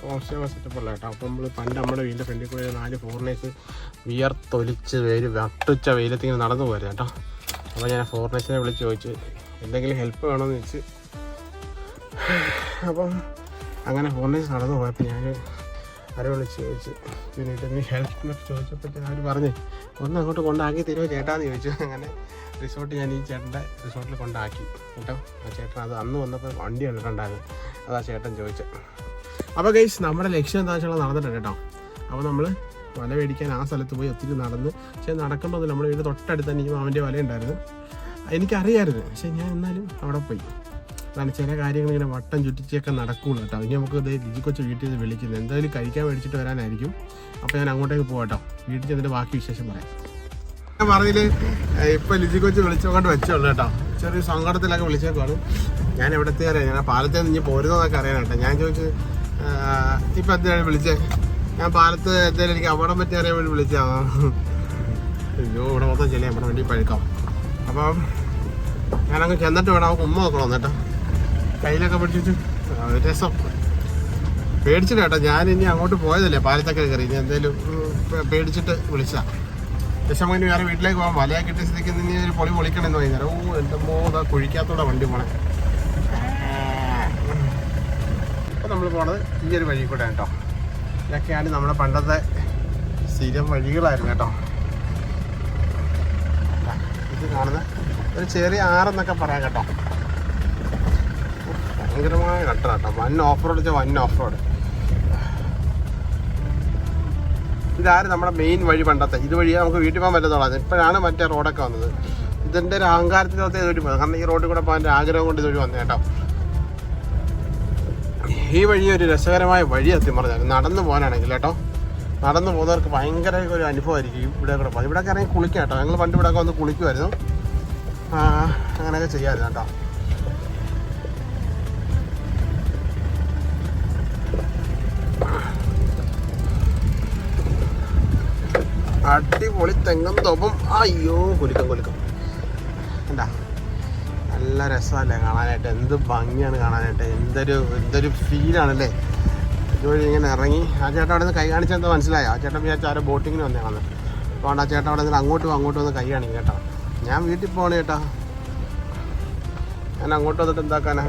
ഹോസ്റ്റേ സെറ്റപ്പ് ഉള്ള കേട്ടോ. അപ്പം നമ്മൾ പണ്ട് നമ്മുടെ വീടിന്റെ ഫ്രണ്ടിൽ കൂടെ നാല് ഫോറിനേഴ്സ് വിയർത്തൊലിച്ച് വെയിൽ വട്ടുച്ച വെയിലത്ത് ഇങ്ങനെ നടന്നു പോയത് കേട്ടോ. അപ്പോൾ ഞാൻ ഫോറിനേഴ്സിനെ വിളിച്ച് ചോദിച്ചു എന്തെങ്കിലും ഹെൽപ്പ് വേണമെന്ന് വെച്ച് അപ്പം അങ്ങനെ ഫോറിനേഴ്സ് നടന്നു പോയപ്പോൾ ഞാൻ അവരെ വിളിച്ച് ചോദിച്ചു പിന്നീട് എന്തെങ്കിലും ഹെൽപ്പ് ചോദിച്ചപ്പോഴത്തേക്കും അവർ പറഞ്ഞ് ഒന്ന് അങ്ങോട്ട് കൊണ്ടാക്കി തരുമോ ചേട്ടാന്ന് ചോദിച്ചു. അങ്ങനെ റിസോർട്ട് ഞാൻ ഈ ചേട്ടന്റെ റിസോർട്ടിൽ കൊണ്ടാക്കി. കേട്ടോ? ആ ചേട്ടൻ അത് അന്ന് വന്നപ്പോൾ വണ്ടി കണ്ടിട്ടുണ്ടായിരുന്നു അതാ ചേട്ടൻ ചോദിച്ചത്. അപ്പോൾ ഗൈസ് നമ്മുടെ ലക്ഷ്യം എന്താ വെച്ചാൽ നടന്നിട്ടുണ്ട് കേട്ടോ. അപ്പോൾ നമ്മൾ വല മേടിക്കാൻ ആ സ്ഥലത്ത് പോയി ഒത്തിരി നടന്ന്. പക്ഷേ നടക്കുമ്പോൾ നമ്മുടെ വീട് തൊട്ടടുത്ത് തന്നെ ഈ മാമന്റെ വല ഉണ്ടായിരുന്നു. എനിക്കറിയായിരുന്നു. പക്ഷേ ഞാൻ എന്നാലും അവിടെ പോയി. അതാണ് ചില കാര്യങ്ങൾ ഇങ്ങനെ വട്ടം ചുറ്റിച്ചൊക്കെ നടക്കുള്ളൂ കേട്ടോ. ഇനി നമുക്ക് ഇത് ലിജി കൊച്ച് വീട്ടിൽ നിന്ന് വിളിക്കുന്നത് എന്തായാലും കഴിക്കാൻ മേടിച്ചിട്ട് വരാനായിരിക്കും. അപ്പോൾ ഞാൻ അങ്ങോട്ടേക്ക് പോകാം കേട്ടോ. വീട്ടിൽ ചെന്നിട്ട് ബാക്കി വിശേഷം പറയാം. പറഞ്ഞിൽ ഇപ്പൊ ലിജി കൊച്ചു വിളിച്ചോണ്ട് വെച്ചോളൂ കേട്ടോ. ചെറിയ സങ്കടത്തിലൊക്കെ വിളിച്ചേക്കാണ് ഞാൻ എവിടത്തെ അറിയാം? ഞാൻ പാലത്തെ നിന്ന് പോരുന്നതൊക്കെ അറിയാൻ കേട്ടോ ഞാൻ ചോദിച്ചു ഇപ്പൊ എന്തിനാണ് വിളിച്ചേ? ഞാൻ പാലത്ത് എന്തായാലും എനിക്ക് അപകടം പറ്റി അറിയാൻ വേണ്ടി വിളിച്ചതാണ്? അയ്യോ ഇവിടെ മൊത്തം ചെല്ലേ നമ്മുടെ വേണ്ടി പഴുക്കാം. അപ്പം ഞാനങ്ങ് ചെന്നിട്ട് വേണം അവൾക്ക് ഉമ്മ നോക്കണം എന്നിട്ട്. കയ്യിലൊക്കെ പിടിച്ചിട്ട് രസം. പേടിച്ചിട്ട് ഞാൻ ഇനി അങ്ങോട്ട് പോയതല്ലേ പാലത്തൊക്കെ കയറി. ഇനി എന്തേലും പേടിച്ചിട്ട് പേ- വിളിച്ചതാ ദശമകന് വേറെ വീട്ടിലേക്ക് പോകാൻ വലയൊക്കെ കിട്ടിയ സ്ഥിതിക്ക് ഒരു പൊളി പൊളിക്കണമെന്ന് വൈകുന്നേരം. ഓ എന്റെ മോതാ കുഴിക്കാത്തോടെ വണ്ടി പോണേ. അപ്പോൾ നമ്മൾ പോണത് ഈ ഒരു വഴി കൂടെ കേട്ടോ ഇതൊക്കെയാണ് നമ്മുടെ പണ്ടത്തെ സ്ഥിരം വഴികളായിരുന്നു കേട്ടോ. ഇത് കാണുന്ന ഒരു ചെറിയ ആറെന്നൊക്കെ പറയാം കേട്ടോ. ഭയങ്കരമായ കട്ട കേട്ടോ വൻ ഓഫ് റോഡ് വെച്ചാൽ വൻ ഓഫ് റോഡ് ഇതാരും നമ്മുടെ മെയിൻ വഴി പണ്ടത്തെ. ഇതുവഴി നമുക്ക് വീട്ടിൽ പോകാൻ പറ്റത്തുള്ളൂ. ഇപ്പോഴാണ് മറ്റേ റോഡൊക്കെ വന്നത്. ഇതിന്റെ ഒരു അഹങ്കാരത്തിനകത്ത് പോകുന്നത് കാരണം ഈ റോഡിൽ കൂടെ പോകാൻ ആഗ്രഹം കൊണ്ട് ഇതുവഴി വന്നു കേട്ടോ. ഈ വഴി ഒരു രസകരമായ വഴി സത്യം പറഞ്ഞാൽ നടന്നു പോകാനാണെങ്കിൽ കേട്ടോ. നടന്നു പോകുന്നവർക്ക് ഭയങ്കര ഒരു അനുഭവമായിരിക്കും ഇവിടെ കൂടെ ഇവിടെ ഇറങ്ങി കുളിക്കാം കേട്ടോ. ഞങ്ങൾ പണ്ട് ഇവിടെ വന്ന് കുളിക്കുമായിരുന്നു. അങ്ങനെയൊക്കെ ചെയ്യാമായിരുന്നു കേട്ടോ. അടിപൊളി തെങ്ങും തോപ്പും. അയ്യോ കുലുക്കം കുലുക്കം. എന്താ നല്ല രസമല്ലേ കാണാനായിട്ട്. എന്ത് ഭംഗിയാണ് കാണാനായിട്ട്. എന്തൊരു എന്തൊരു ഫീലാണല്ലേ ഇതുവഴി ഇങ്ങനെ ഇറങ്ങി. ആ ചേട്ടൻ അവിടെ നിന്ന് കൈ കാണിച്ചെന്താ മനസ്സിലായോ? ആ ചേട്ടൻ വിചാരിച്ച ആരോ ബോട്ടിങ്ങിന് വന്നതാണ് അതുകൊണ്ട് ആ ചേട്ടൻ അവിടെ നിന്ന് അങ്ങോട്ടും അങ്ങോട്ടും വന്ന് കൈ കാണിക്കും കേട്ടോ. ഞാൻ വീട്ടിൽ പോകണേ ചേട്ടാ. ഞാൻ അങ്ങോട്ട് വന്നിട്ട് എന്താക്കാനാ?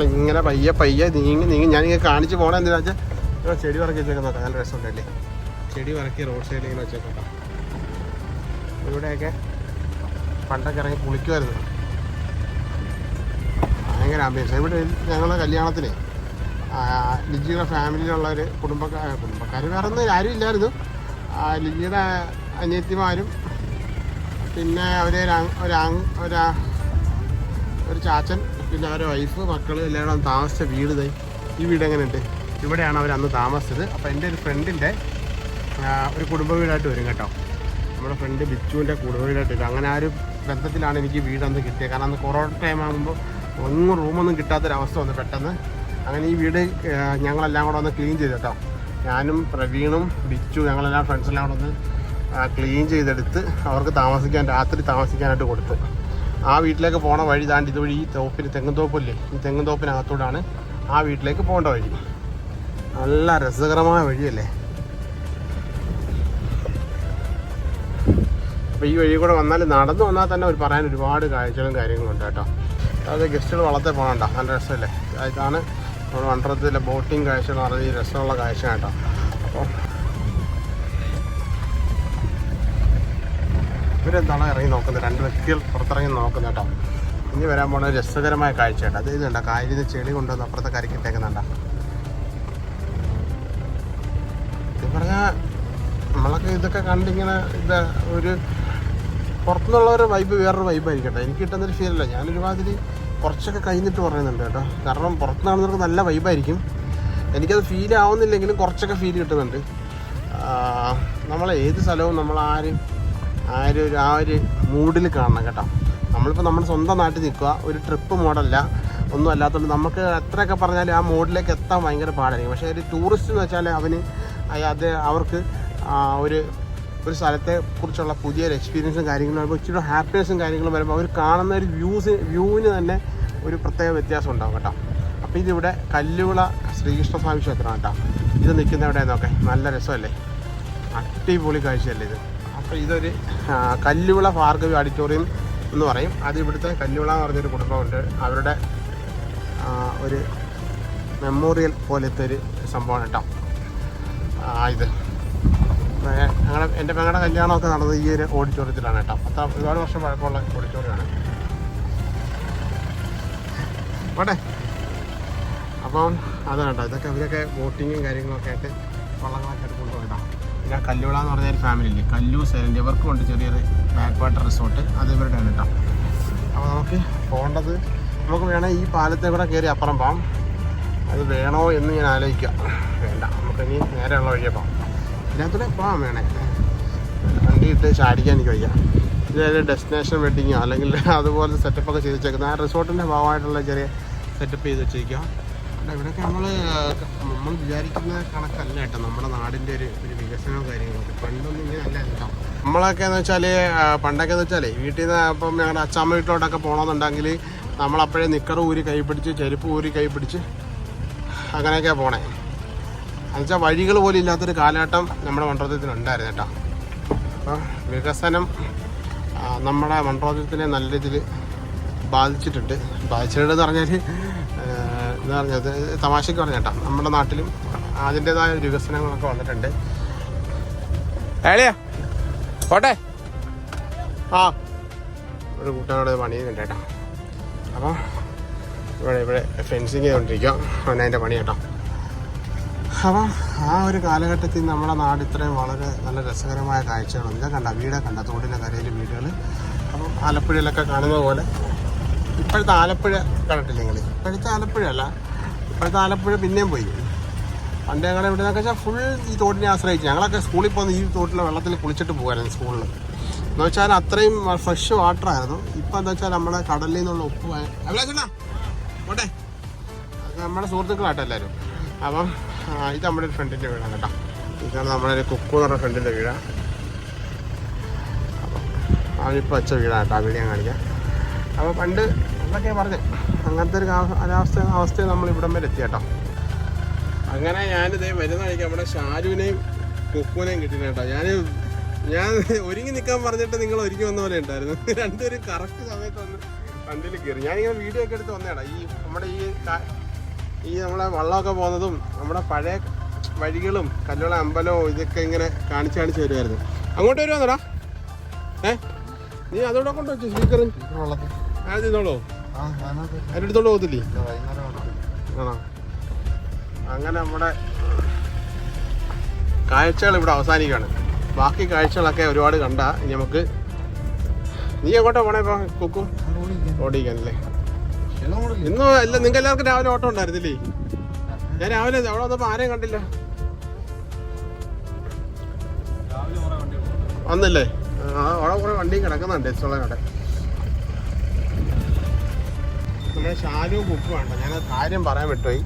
നമ്മൾ ഇങ്ങനെ പയ്യെ പയ്യെ നീങ്ങി നീങ്ങി ഞാനിങ്ങനെ കാണിച്ച് പോകണം എന്തിനാ വെച്ചാൽ ചെടി വറക്കി വെച്ചേക്കാം നോക്കാം നല്ല രസമുണ്ടല്ലേ? ചെടി വറക്കി റോഡ് സൈഡിൽ ഇങ്ങനെ വെച്ചേക്കാം ഇവിടെയൊക്കെ പണ്ടൊക്കെ ഇറങ്ങി കുളിക്കുമായിരുന്നു. ഭയങ്കര ആംബിയൻസ് ഇവിടെ ഞങ്ങളുടെ കല്യാണത്തിന് ലിജിയുടെ ഫാമിലിയിലുള്ള ഒരു കുടുംബക്കാർ കുടുംബക്കാർ വേറെ ഒന്നും ആരും ഇല്ലായിരുന്നു. ലിജിയുടെ അനിയത്തിമാരും പിന്നെ അങ്- ഒരു ഒരു ചാച്ചൻ അവരെ വൈഫ് മക്കൾ എല്ലാവരും താമസിച്ച വീട് തൈ ഈ വീട് എങ്ങനെയുണ്ട്? ഇവിടെയാണ് അവർ അന്ന് താമസിച്ചത്. അപ്പോൾ എന്റെ ഒരു ഫ്രണ്ടിന്റെ ഒരു കുടുംബ വീടായിട്ട് വരും കേട്ടോ. നമ്മുടെ ഫ്രണ്ട് ബിച്ചുവിന്റെ കുടുംബ വീടായിട്ട് വരും. അങ്ങനെ ആ ഒരു ബന്ധത്തിലാണ് എനിക്ക് വീട് അന്ന് കിട്ടിയത്. കാരണം അന്ന് കൊറോണ ടൈം ആകുമ്പോൾ ഒന്നും റൂമൊന്നും കിട്ടാത്തൊരവസ്ഥ വന്നു പെട്ടെന്ന്. അങ്ങനെ ഈ വീട് ഞങ്ങളെല്ലാം കൂടെ ഒന്ന് ക്ലീൻ ചെയ്തു കേട്ടോ. ഞാനും പ്രവീണും ബിച്ചു ഞങ്ങളെല്ലാം ഫ്രണ്ട്സെല്ലാം കൂടെ ഒന്ന് ക്ലീൻ ചെയ്തെടുത്ത് അവർക്ക് താമസിക്കാൻ രാത്രി താമസിക്കാനായിട്ട് കൊടുത്ത്. ആ വീട്ടിലേക്ക് പോണ വഴി താണ്ടി ഇതുവഴി ഈ തോപ്പിന് തെങ്ങും തോപ്പില്ലേ? ഈ തെങ്ങും തോപ്പിനകത്തോടാണ് ആ വീട്ടിലേക്ക് പോകേണ്ട വഴി. നല്ല രസകരമായ വഴിയല്ലേ? അപ്പോൾ ഈ വഴി കൂടെ വന്നാൽ നടന്നു വന്നാൽ തന്നെ ഒരു പറയാൻ ഒരുപാട് കാഴ്ചകളും കാര്യങ്ങളും ഉണ്ട് കേട്ടോ. അത് ഗസ്റ്റുകൾ വളർത്തേ പോകണ്ട. നല്ല രസമല്ലേ? അതാണ് നമ്മൾ വണ്ടത്തിലെ ബോട്ടിങ് കാഴ്ച എന്ന് ഈ രസമുള്ള കാഴ്ച കേട്ടോ. അപ്പോൾ ഇവരെന്താണ് ഇറങ്ങി നോക്കുന്നത്? രണ്ട് വ്യക്തികൾ പുറത്തിറങ്ങി നോക്കുന്ന കേട്ടോ. ഇനി വരാൻ പോണ രസകരമായ കാഴ്ച കേട്ടോ അത് ഇതുണ്ട കായലിൽ നിന്ന് ചെളി കൊണ്ടുവന്ന് അപ്പുറത്തെ കരക്കിട്ടേക്കുന്നുണ്ട പറഞ്ഞാൽ നമ്മളൊക്കെ ഇതൊക്കെ കണ്ടിങ്ങനെ ഇത് ഒരു പുറത്തുനിന്നുള്ളവരുടെ വൈബ് വേറൊരു വൈബായിരിക്കട്ടെ എനിക്ക് കിട്ടുന്നൊരു ഫീലല്ല ഞാനൊരുമാതിരി കുറച്ചൊക്കെ കഴിഞ്ഞിട്ട് പറയുന്നുണ്ട് കേട്ടോ. കാരണം പുറത്ത് നടന്നവർക്ക് നല്ല വൈബായിരിക്കും എനിക്കത് ഫീൽ ആവുന്നില്ലെങ്കിലും കുറച്ചൊക്കെ ഫീൽ കിട്ടുന്നുണ്ട്. നമ്മൾ ഏത് സ്ഥലവും നമ്മൾ ആരും ആ ഒരു ആ ഒരു മൂഡിൽ കാണണം കേട്ടോ. നമ്മളിപ്പോൾ നമ്മുടെ സ്വന്തം നാട്ടിൽ നിൽക്കുക ഒരു ട്രിപ്പ് മോഡല്ല ഒന്നും അല്ലാത്തതുകൊണ്ട് നമുക്ക് എത്രയൊക്കെ പറഞ്ഞാലും ആ മോഡിലേക്ക് എത്താൻ ഭയങ്കര പാടായിരിക്കും. പക്ഷേ ഒരു ടൂറിസ്റ്റ് എന്ന് വെച്ചാൽ അവന് അത് അവർക്ക് ഒരു ഒരു സ്ഥലത്തെ കുറിച്ചുള്ള പുതിയൊരു എക്സ്പീരിയൻസും കാര്യങ്ങളും വരുമ്പോൾ ഇച്ചിരി ഹാപ്പിനെസ്സും കാര്യങ്ങളും വരുമ്പോൾ അവർ കാണുന്ന ഒരു വ്യൂസ് വ്യൂവിന് തന്നെ ഒരു പ്രത്യേക വ്യത്യാസം ഉണ്ടാവും കേട്ടോ. അപ്പോൾ ഇതിവിടെ കല്ലുവിള ശ്രീകൃഷ്ണസ്വാമി ക്ഷേത്രമാണ് കേട്ടോ. ഇത് നിൽക്കുന്ന എവിടെ നോക്കെ നല്ല രസമല്ലേ? അടിപൊളി കാഴ്ചയല്ലേ ഇത്? ഇതൊരു കല്ലുവിള ഭാർഗവി ഓഡിറ്റോറിയം എന്ന് പറയും. അത് ഇവിടുത്തെ കല്ലുവിള എന്ന് പറഞ്ഞൊരു കുടുംബമുണ്ട്. അവരുടെ ഒരു മെമ്മോറിയൽ പോലത്തെ ഒരു സംഭവമാണ് കേട്ടോ. ഇത്. ഞങ്ങളുടെ എന്റെ പെങ്ങളുടെ കല്യാണമൊക്കെ നടന്നത് ഈ ഒരു ഓഡിറ്റോറിയത്തിലാണ് കേട്ടോ. അത്ര ഒരുപാട് വർഷം പഴക്കമുള്ള ഓഡിറ്റോറിയമാണ് പോട്ടെ. അപ്പം അതാണ് കേട്ടോ. ഇതൊക്കെ അവരൊക്കെ ബോട്ടിങ്ങും കാര്യങ്ങളൊക്കെ ആയിട്ട് വള്ളങ്ങളൊക്കെ കൊണ്ടുപോയിട്ടോ ആ കല്ലുള എന്ന് പറഞ്ഞ ഒരു ഫാമിലി ഇല്ലേ? കല്ലു സൈലന്റ് ഉണ്ട് ചെറിയൊരു ബാക്ക് വാട്ടർ റിസോർട്ട് അത് ഇവരുടെയാണ് കേട്ടോ. അപ്പോൾ നമുക്ക് പോകേണ്ടത് നമുക്ക് വേണേൽ ഈ പാലത്തെ കൂടെ കയറി അപ്പുറം പോകാം അത് വേണോ എന്ന് ഞാൻ ആലോചിക്കാം. വേണ്ട നമുക്ക് ഇനി നേരെയുള്ള വഴിയെ പോകാം ഇതിനകത്തൂടെ പോകാം വേണേ. വണ്ടി ഇട്ട് ചാടിക്കാൻ എനിക്ക് വയ്യ. ഇതൊരു ഡെസ്റ്റിനേഷൻ വെഡിങ്ങോ അല്ലെങ്കിൽ അതുപോലെ സെറ്റപ്പൊക്കെ ചെയ്ത് വെച്ചേക്കുന്നത്. ആ റിസോർട്ടിന്റെ ഭാഗമായിട്ടുള്ള ചെറിയ സെറ്റപ്പ് ചെയ്ത് വെച്ചേക്കുക അല്ല ഇവിടെയൊക്കെ നമ്മൾ നമ്മൾ വിചാരിക്കുന്ന കണക്കല്ല കേട്ടോ. നമ്മുടെ നാടിന്റെ ഒരു ഒരു വികസനവും കാര്യങ്ങളൊക്കെ. പണ്ടൊന്നും ഇങ്ങനെ അല്ല കേട്ടോ. നമ്മളൊക്കെ എന്ന് വെച്ചാൽ പണ്ടൊക്കെ എന്ന് വെച്ചാൽ വീട്ടിൽ നിന്ന് ഇപ്പം ഞങ്ങളുടെ അച്ഛമ്മ വീട്ടിലോട്ടൊക്കെ പോകണമെന്നുണ്ടെങ്കിൽ നമ്മളപ്പോഴേ നിക്കർ ഊരി കൈ പിടിച്ച് ചെരുപ്പ് ഊരി കൈ പിടിച്ച് അങ്ങനെയൊക്കെയാണ് പോണേ. എന്നുവെച്ചാൽ വഴികൾ പോലും ഇല്ലാത്തൊരു കാലഘട്ടം നമ്മുടെ മണ്ഡലത്തിലുണ്ടായിരുന്നു കേട്ടോ. അപ്പോൾ വികസനം നമ്മുടെ മണ്ഡലത്തിനെ നല്ല രീതിയിൽ ബാധിച്ചിട്ടുണ്ട്. ബാധിച്ചിട്ടുണ്ടെന്ന് പറഞ്ഞാൽ എന്താ പറഞ്ഞത് തമാശയ്ക്ക് പറഞ്ഞ കേട്ടോ. നമ്മുടെ നാട്ടിലും അതിന്റെതായ വികസനങ്ങളൊക്കെ വന്നിട്ടുണ്ട്. ഏളിയാ പോട്ടെ. ആ ഒരു കൂട്ടാനോട് പണിയുന്നുണ്ട് കേട്ടോ. അപ്പോൾ ഇവിടെ ഇവിടെ ഫെൻസിങ് ചെയ്തുകൊണ്ടിരിക്കുക. അവൻ അതിന്റെ പണി കേട്ടോ. അപ്പം ആ ഒരു കാലഘട്ടത്തിൽ നമ്മുടെ നാട് ഇത്രയും വളരെ നല്ല രസകരമായ കാഴ്ചകളൊന്നും കണ്ട വീടെ കണ്ട തോടിന്റെ കരയിൽ വീടുകൾ. അപ്പം ആലപ്പുഴയിലൊക്കെ കാണുന്ന പോലെ ഇപ്പോഴത്തെ ആലപ്പുഴ കണ്ടിട്ടില്ല നിങ്ങൾ? ഇപ്പോഴത്തെ ആലപ്പുഴ അല്ല. ഇപ്പോഴത്തെ ആലപ്പുഴ പിന്നെയും പോയി. പണ്ട് ഞങ്ങൾ ഇവിടെ നിന്നൊക്കെ വെച്ചാൽ ഫുൾ ഈ തോട്ടിനെ ആശ്രയിച്ചു ഞങ്ങളൊക്കെ സ്കൂളിൽ പോകുന്ന ഈ തോട്ടിലെ വെള്ളത്തിൽ കുളിച്ചിട്ട് പോകുമായിരുന്നു സ്കൂളിൽ എന്ന് വെച്ചാൽ അത്രയും ഫ്രഷ് വാട്ടർ ആയിരുന്നു. ഇപ്പം എന്താ വെച്ചാൽ നമ്മുടെ കടലിൽ നിന്നുള്ള ഉപ്പ് പോട്ടെ. നമ്മുടെ സുഹൃത്തുക്കളാട്ടോ എല്ലാവരും. അപ്പം ഇത് നമ്മുടെ ഒരു ഫ്രണ്ടിന്റെ വീടാണ് കേട്ടോ. ഇതാണ് നമ്മുടെ ഒരു കുക്കു എന്ന് പറഞ്ഞ ഫ്രണ്ടിന്റെ വീടാണ് അവനിപ്പോൾ വെച്ച വീടാണ് കേട്ടോ. ആ വീട് ഞാൻ കാണിക്കാം. അപ്പോൾ പണ്ട് എന്തൊക്കെയാണ് പറഞ്ഞ്. അങ്ങനത്തെ ഒരു കാലാവസ്ഥ അവസ്ഥയിൽ നമ്മൾ ഇവിടം വരെ എത്തിയേട്ടോ. അങ്ങനെ ഞാനിതേ വരുന്ന വഴിക്ക് നമ്മുടെ ഷാരുവിനെയും കുക്കുവിനെയും കിട്ടിയിട്ടോ. കേട്ടോ ഞാൻ ഞാൻ ഒരുങ്ങി നിൽക്കാൻ പറഞ്ഞിട്ട് നിങ്ങൾ ഒരുങ്ങി വന്ന പോലെ ഉണ്ടായിരുന്നു. രണ്ടുപേരും കറക്റ്റ് സമയത്ത് വന്ന് വണ്ടിയിൽ കയറി. ഞാനിങ്ങനെ വീഡിയോ ഒക്കെ എടുത്ത് വന്നേടാ. ഈ നമ്മുടെ ഈ ഈ നമ്മളെ വള്ളമൊക്കെ പോകുന്നതും നമ്മുടെ പഴയ വഴികളും കല്ലുള്ള അമ്പലവും ഇതൊക്കെ ഇങ്ങനെ കാണിച്ച് കാണിച്ച് വരുമായിരുന്നു അങ്ങോട്ട് വരുവാന്നടാ. ഏ? നീ അതോടെ കൊണ്ടുവച്ചു സ്പീക്കറും? അത് ഇന്നോളൂ അതിന്റെ പോകത്തില്ലേ? ആണോ? അങ്ങനെ നമ്മുടെ കാഴ്ചകൾ ഇവിടെ അവസാനിക്കുകയാണ്. ബാക്കി കാഴ്ചകളൊക്കെ ഒരുപാട് കണ്ട നമുക്ക് നീ എങ്ങോട്ടാ പോണേ ഇപ്പൊ കുക്കു? ഓടിക്കാനല്ലേ ഇന്ന് അല്ല നിങ്ങൾ എല്ലാവർക്കും രാവിലെ ഓട്ടം ഉണ്ടായിരുന്നില്ലേ? ഞാൻ രാവിലെ അവിടെ വന്നപ്പോ ആരെയും കണ്ടില്ല. വന്നില്ലേ? ആ അവിടെ കുറെ വണ്ടിയും കിടക്കുന്നുണ്ട് എച്ചുള്ള കട നമ്മുടെ ഷാലും കുക്കും വേണ്ട ഞാൻ കാര്യം പറയാൻ വിട്ടുപോയി.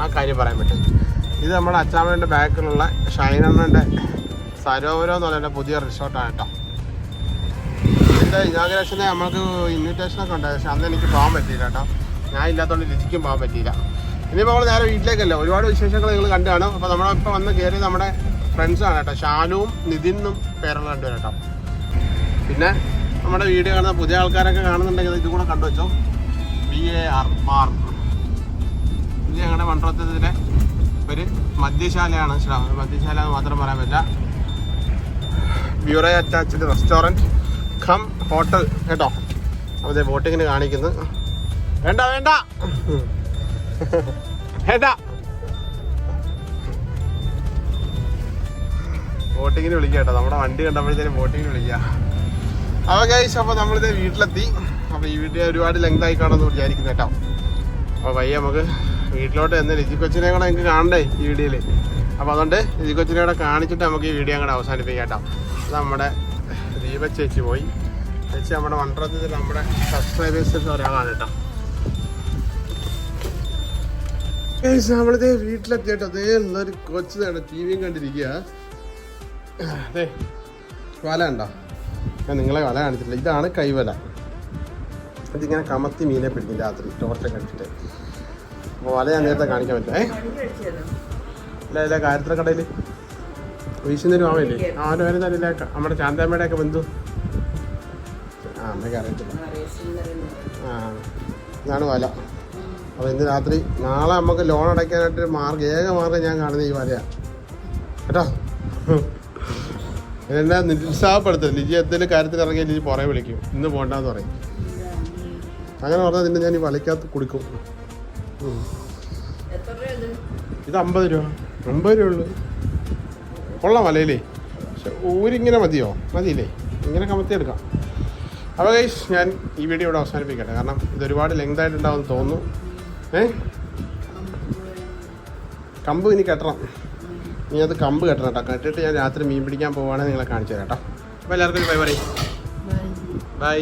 ആ കാര്യം പറയാൻ വിട്ടുപോയി. ഇത് നമ്മുടെ അച്ചാമ്മേന്റെ ബാക്കിലുള്ള ഷൈനണ്ണന്റെ സരോവരം എന്ന് പറയുന്ന പുതിയ റിസോർട്ടാണ് കേട്ടോ. ഇതിന്റെ ഇനാഗ്രേഷന് നമ്മൾക്ക് ഇൻവിറ്റേഷനൊക്കെ ഉണ്ടായി പക്ഷെ അന്ന് എനിക്ക് പോകാൻ പറ്റിയില്ല കേട്ടോ. ഞാൻ ഇല്ലാത്തതുകൊണ്ട് ലിജിക്കും പോകാൻ പറ്റിയില്ല. ഇനി നമ്മൾ നേരെ വീട്ടിലേക്കല്ലോ? ഒരുപാട് വിശേഷങ്ങൾ നിങ്ങൾ കണ്ടു കാണും. അപ്പോൾ നമ്മളിപ്പോൾ വന്ന് കയറി നമ്മുടെ ഫ്രണ്ട്സാണ് കേട്ടോ. ഷാനുവും നിതിനും പേരുള്ള രണ്ടുപേരും കേട്ടോ. പിന്നെ നമ്മുടെ വീഡിയോ കാണുന്ന പുതിയ ആൾക്കാരൊക്കെ കാണുന്നുണ്ടെങ്കിൽ ഇത് കൂടെ കണ്ടു വെച്ചോ ബി എ ആർ ബാർ ഇത് ഞങ്ങളുടെ മണ്ഡലത്തിന്റെ ഒരു മദ്യശാലയാണ്. മദ്യശാല എന്ന് മാത്രം പറയാൻ പറ്റില്ല. Bureau attached restaurant cum hotel കേട്ടോ. അതെ ബോട്ടിങ്ങിന് കാണിക്കുന്നു. വേണ്ട വേണ്ട. വേണ്ട. ബോട്ടിങ്ങിന് വിളിക്കാം കേട്ടോ. നമ്മുടെ വണ്ടി കണ്ടപ്പോഴത്തേനും ബോട്ടിങ്ങിന് വിളിക്കാം. അപ്പോൾ ഗൈസ് അപ്പോൾ നമ്മളിത് വീട്ടിലെത്തി. അപ്പോൾ ഈ വീഡിയോ ഒരുപാട് ലെങ്ത് ആയി കാണുമെന്ന് വിചാരിക്കുന്നു കേട്ടോ. അപ്പോൾ വയ്യ നമുക്ക് വീട്ടിലോട്ട് എന്ന് ലിജി കൊച്ചിനെ കൂടെ എനിക്ക് കാണണ്ടേ ഈ വീഡിയോയിൽ അപ്പോൾ അതുകൊണ്ട് ലിജി കൊച്ചിനെ കൂടെ കാണിച്ചിട്ട് നമുക്ക് ഈ വീഡിയോ അങ്ങോട്ട് അവസാനിപ്പിക്കാം കേട്ടോ. നമ്മുടെ ദീപ ചേച്ചി പോയി. ചേച്ചി നമ്മുടെ വണ്ടറത്തിൽ നമ്മുടെ സബ്സ്ക്രൈബേഴ്സ് ഒരാളാണ് കേട്ടോ. നമ്മളിത് വീട്ടിലെത്തിയിട്ട് അതേ ഉള്ളൊരു കൊച്ചു നേടെ ടി വിയും കണ്ടിരിക്കുക അതെ വല ഉണ്ടോ ഞാൻ നിങ്ങളെ വല കാണിച്ചിട്ടില്ല. ഇതാണ് കൈവല. ഇതിങ്ങനെ കമത്തി മീനെ പിടിക്കും രാത്രി ടോർച്ചൊക്കെ കണ്ടിട്ട് അപ്പോൾ വല ഞാൻ നേരത്തെ കാണിക്കാൻ പറ്റും. ഏ? ഇല്ല ഇല്ല കാര്യത്തിലെ കടയിൽ മാമയില്ലേ? അവന്റെ പേര് തന്നെ നമ്മുടെ ചാന്താമ്മയുടെ ഒക്കെ ബന്ധു. ആ അമ്മയ്ക്ക് അറിയത്തില്ല. ആ ഇതാണ് വല. അപ്പോൾ ഇന്ന് രാത്രി നാളെ നമുക്ക് ലോൺ അടയ്ക്കാനായിട്ട് മാർഗം ഏക മാർഗം ഞാൻ കാണുന്നത് ഈ വലയാണ് കേട്ടോ? എന്നെ നിരുത്സാഹപ്പെടുത്തും ലിജി എന്തെങ്കിലും കാര്യത്തിൽ ഇറങ്ങി ലിജി പുറകെ വിളിക്കും. ഇന്ന് പോകണ്ടെന്ന് പറയും. അങ്ങനെ പറഞ്ഞാൽ നിന്നെ ഞാൻ ഈ വലയ്ക്കകത്ത് കുടിക്കും. ഇത് അമ്പത് രൂപ. അമ്പത് രൂപ ഉള്ളു. കൊള്ളാം വലയിലേ. പക്ഷെ ഊരിങ്ങനെ മതിയോ? മതിയില്ലേ? ഇങ്ങനെ കമത്തി എടുക്കാം. അപ്പോൾ ഗൈസ് ഞാൻ ഈ വീഡിയോ ഇവിടെ അവസാനിപ്പിക്കട്ടെ. കാരണം ഇത് ഒരുപാട് ലെങ്ത് ആയിട്ടുണ്ടാവുമെന്ന് തോന്നുന്നു. ഏ? കമ്പ് ഇനി കെട്ടണം. ഇനി അത് കമ്പ് കെട്ടണം കേട്ടോ. കെട്ടിട്ട് ഞാൻ രാത്രി മീൻ പിടിക്കാൻ പോവുകയാണെങ്കിൽ നിങ്ങളെ കാണിച്ചു തരാം കേട്ടോ. അപ്പോൾ എല്ലാവർക്കും ബൈ പറയും. ബൈ